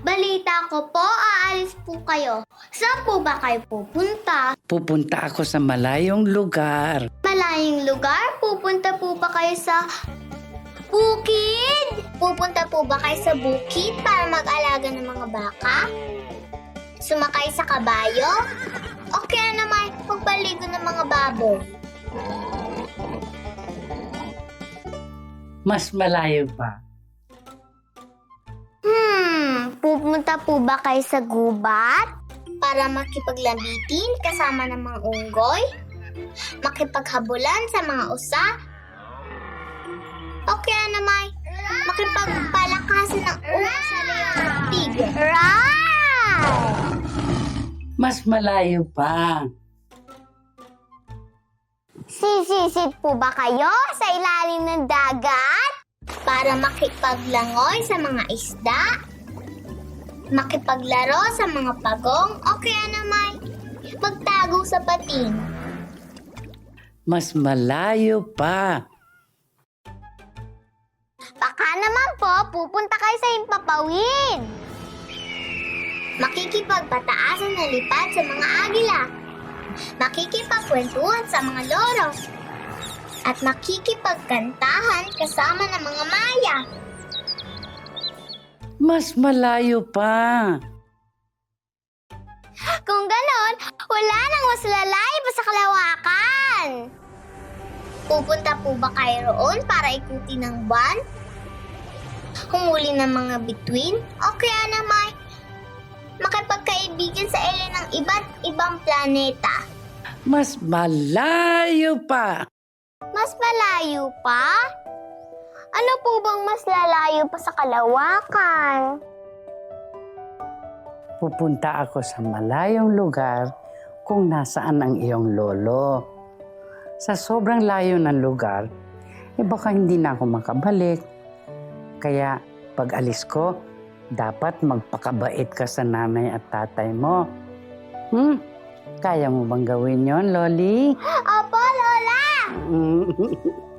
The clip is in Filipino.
Balita ko po, aalis po kayo. Saan po ba kayo pupunta? Pupunta ako sa malayong lugar. Malayong lugar? Pupunta po ba kayo sa bukid? Pupunta po ba kayo sa bukid para mag-alaga ng mga baka? Sumakay sa kabayo? O kaya naman, pagpaligo ng mga baboy? Mas malayo pa. Hmm, pupunta po ba kayo sa gubat? Para makipaglambitin kasama ng mga unggoy? Makipaghabulan sa mga usa? O kaya naman, makipagpalakasan ng ulo sa? Right! Mas malayo pa. Sisisid po ba kayo sa ilalim ng dagat? Para makipaglangoy sa mga isda? Makipaglaro sa mga pagong o kaya naman magtago sa pating? Mas malayo pa. Baka naman po, pupunta kayo sa Himpapawid. Makikipagpataasan na lipad sa mga agila. Makikipagkwentuhan sa mga loro. At makikipagkantahan kasama ng mga maya. Mas malayo pa. Kung ganon, wala nang mas lalayo pa sa kalawakan. Pupunta po ba kayo roon para ikutin ng buwan? Humuli ng mga bituin? O kaya naman, makipagkaibigan sa ere ng iba't ibang planeta? Mas malayo pa. Mas malayo pa? Ano po bang mas lalayo pa sa kalawakan? Pupunta ako sa malayong lugar kung nasaan ang iyong lolo. Sa sobrang layo ng lugar, eh baka hindi na ako makabalik. Kaya pag alis ko, dapat magpakabait ka sa nanay at tatay mo. Hmm? Kaya mo bang gawin yon, Loli? Opo, Lola!